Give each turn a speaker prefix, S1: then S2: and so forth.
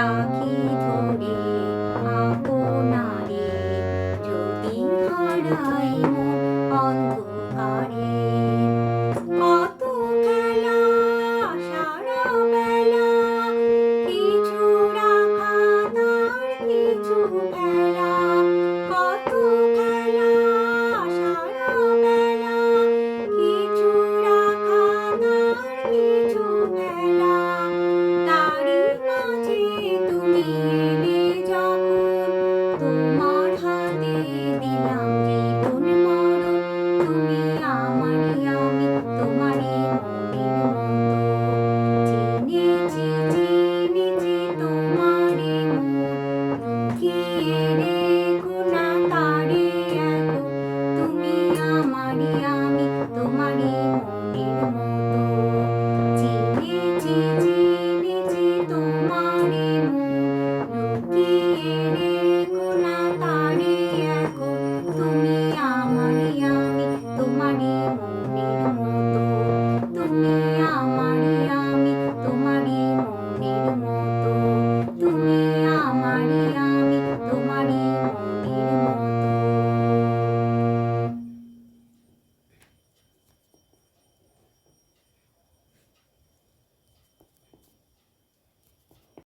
S1: রাখি ধরে আপনারে যদি হারা তোমার হাতে দিলাম জীবন মরণ। তুমি আমারই আমি তোমারই মনের মতো চিনেছি চিনেছি তোমারই মন। লুকিয়ে রেখো না তারে এখন তুমি আমারই আমি তোমারই মনের মতো চিনেছি চিনেছি তোমারই মন লুকিয়ে আমারই মনের মতো তুমি আমারই আমি তোমারই মনের মতো